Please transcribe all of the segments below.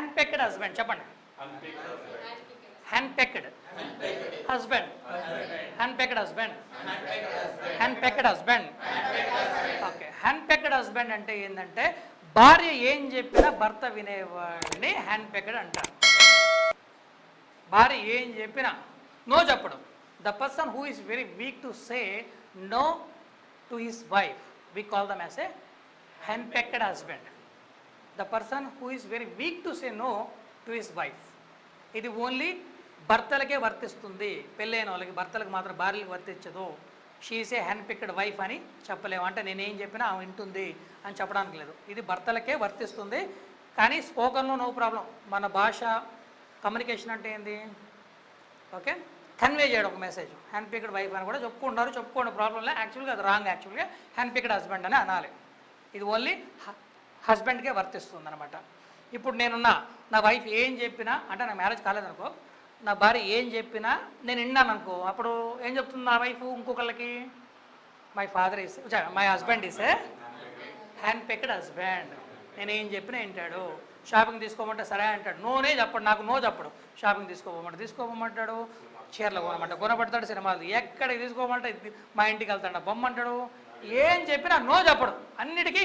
Hand pecked husband hand pecked husband hand pecked husband okay hand pecked husband అంటే ఏంటంటే భార్య ఏం చెప్పినా భర్త వినేవాడిని హ్యాండ్ పెక్డ్ అంటారు. భార్య ఏం చెప్పినా నో చెప్పడం. The person who is very weak to say no to his wife we call them as a hand pecked husband the person who is very weak to say no to his wife ఇది only భర్తలకే వర్తిస్తుంది. పెళ్ళైన వాళ్ళకి భర్తలకు మాత్రం భార్యలకు వర్తించదు. షీసే hand picked wife అని చెప్పలేము. అంటే నేనేం చెప్పినా ఆమె వింటుంది అని చెప్పడానికి లేదు. ఇది భర్తలకే వర్తిస్తుంది. కానీ స్పోకన్లో నో ప్రాబ్లం. మన భాష కమ్యూనికేషన్ అంటే ఏంది? ఓకే? కన్వే చేయడం ఒక మెసేజ్. హ్యాండ్ పిక్డ్ వైఫ్ అని కూడా చెప్పుకుంటారు చెప్పుకోండి ప్రాబ్లం లేదు. యాక్చువల్గా అది రాంగ్ యాక్చువల్గా హ్యాండ్ పిక్డ్ హస్బెండ్ అని అనాలి. ఇది ఓన్లీ హస్బెండ్కే వర్తిస్తుంది అనమాట ఇప్పుడు నేనున్నా నా వైఫ్ ఏం చెప్పినా అంటే నా మ్యారేజ్ కాలేదనుకో నా భార్య ఏం చెప్పినా నేను విన్నాను అనుకో అప్పుడు ఏం చెప్తుంది నా wife ఇంకొకళ్ళకి? My father is my husband is a hand pecked husband నేను ఏం చెప్పినా వింటాడు. షాపింగ్ తీసుకోమంటే సరే అంటాడు. నోనే చెప్పడు నాకు నో చెప్పడు. షాపింగ్ తీసుకోమంటే తీసుకోమంటాడు చీరలు కొనమంట కొనబడతాడు సినిమాలు ఎక్కడికి తీసుకోమంటే మా ఇంటికి వెళ్తాడు బొమ్మంటాడు ఏం చెప్పినా నో చెప్పడు. అన్నిటికీ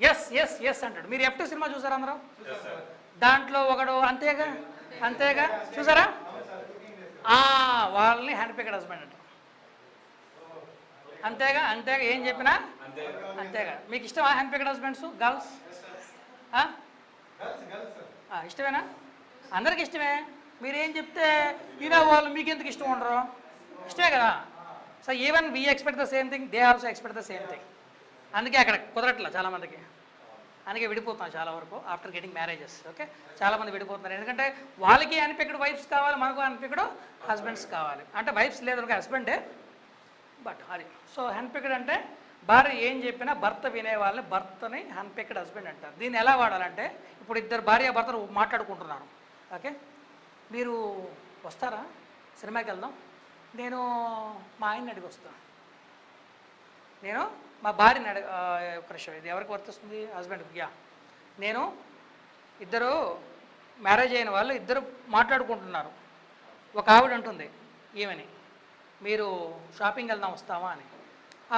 ఎస్ ఎస్ ఎస్ అంటాడు. మీరు ఎఫ్టీ సినిమా చూసారా అందరూ? దాంట్లో ఒకడు అంతేగా? అంతేగా? చూసారా? ఆ, వాళ్ళని హ్యాండ్ పిక్డ్ హస్బెండ్ అంటారు అంతేగా? అంతేగా? ఏం చెప్పినా? అంతేగా. మీకు ఇష్టమా హ్యాండ్ పిక్డ్ హస్బెండ్స్ గర్ల్స్ ఇష్టమేనా? అందరికి ఇష్టమే. మీరు ఏం చెప్తే వినే వాళ్ళు మీకు ఎందుకు ఇష్టం ఉండరు? ఇష్టమే కదా? So even we expect the same thing they also expect the same thing అందుకే అక్కడ కుదరట్లా చాలామందికి అందుకే విడిపోతాం చాలా వరకు ఆఫ్టర్ గెటింగ్ మ్యారేజెస్ ఓకే చాలామంది విడిపోతున్నారు. ఎందుకంటే వాళ్ళకి అన్పిక్డ్ వైఫ్స్ కావాలి మనకు అన్పిక్డ్ హస్బెండ్స్ కావాలి. అంటే వైఫ్స్ లేదు హస్బెండే బట్ అది. సో హ్యాండ్పిక్డ్ అంటే భార్య ఏం చెప్పినా భర్త వినే వాళ్ళని భర్తని హ్యాండ్పిక్డ్ హస్బెండ్ అంటారు. దీన్ని ఎలా వాడాలంటే ఇప్పుడు ఇద్దరు భార్య భర్తలు మాట్లాడుకుంటున్నారు ఓకే మీరు వస్తారా? సినిమాకి వెళ్దాం. నేను మా ఆయన్ని అడిగి వస్తాను నేను మా భార్యని అడగ ఒక నిమిషం ఇది ఎవరికి వర్తిస్తుంది హస్బెండ్ యా. నేను ఇద్దరు మ్యారేజ్ అయిన వాళ్ళు ఇద్దరు మాట్లాడుకుంటున్నారు. ఒక ఆవిడ ఉంటుంది ఈమెని మీరు షాపింగ్ వెళ్దాం వస్తావా? అని.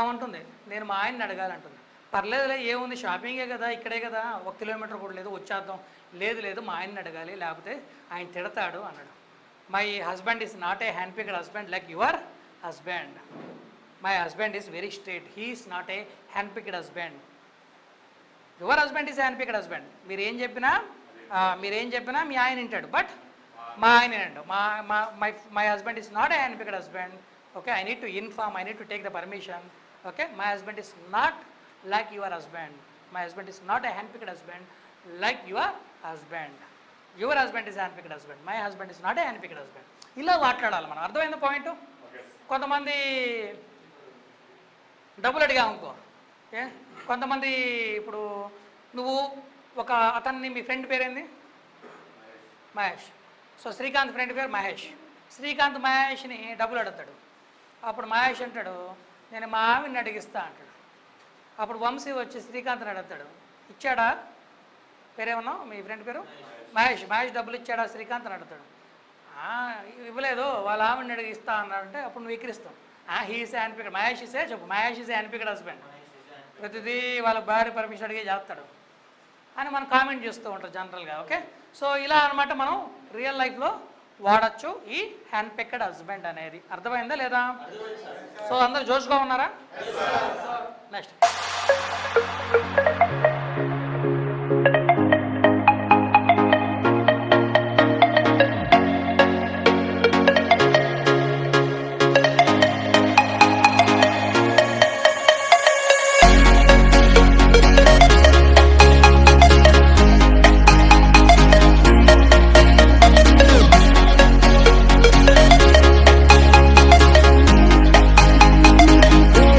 ఉంటుంది నేను మా ఆయన్ని అడగాలంటుంది. పర్లేదులే ఏముంది? షాపింగే కదా ఇక్కడే కదా ఒక కిలోమీటర్ కూడా లేదు వచ్చేద్దాం. లేదు లేదు మా ఆయన్ని అడగాలి లేకపోతే ఆయన తిడతాడు అన్నాడు my husband is not a hand picked husband like your husband. My husband is very straight he is not a hand picked husband your husband is hand picked husband మీరు ఏం చెప్పినా మీరు ఏం చెప్పినా మీ ఆయన వింటాడు. బట్ మా ఆయన వినండు. మా మా my husband is not a hand picked husband okay I need to inform I need to take the permission okay my husband is not like your husband my husband is not a hand picked husband like your husband your husband is hand picked husband my husband is not a hand picked husband ఇలా మాట్లాడాలి మనం. అర్థమైంది point కొంతమంది డబ్బులు అడిగావు అనుకో. ఏ? కొంతమంది ఇప్పుడు నువ్వు ఒక అతన్ని మీ ఫ్రెండ్ పేరేంది? మహేష్. సో శ్రీకాంత్ ఫ్రెండ్ పేరు మహేష్. శ్రీకాంత్ మహేష్ని డబ్బులు అడుగుతాడు. అప్పుడు మహేష్ అంటాడు నేను మా ఆవిని అడిగిస్తా అంటాడు. అప్పుడు వంశీ వచ్చి శ్రీకాంత్ని అడుగుతాడు ఇచ్చాడా? పేరేమన్నా? మీ ఫ్రెండ్ పేరు? మహేష్. మహేష్ డబ్బులు ఇచ్చాడా? శ్రీకాంత్ అని అడుగుతాడు ఇవ్వలేదు. వాళ్ళ ఆవిడని అడిగి ఇస్తా అన్నాడంటే అప్పుడు నువ్వు విక్రిస్తావు. హీస్ హ్యాండ్పికడ్ మహేష్ ఇసే చెప్పు. మహేష్ ఇస్ హ్యాండ్పికడ్ హస్బెండ్ ప్రతిదీ వాళ్ళ భార్య పర్మిషన్ అడిగి చేస్తాడు. అని మనం కామెంట్ చేస్తూ ఉంటాం జనరల్గా ఓకే సో ఇలా అన్నమాట మనం రియల్ లైఫ్లో వాడచ్చు ఈ హ్యాండ్ పిక్డ్ హస్బెండ్ అనేది. అర్థమైందా లేదా? సో అందరు జోష్గా ఉన్నారా? నెక్స్ట్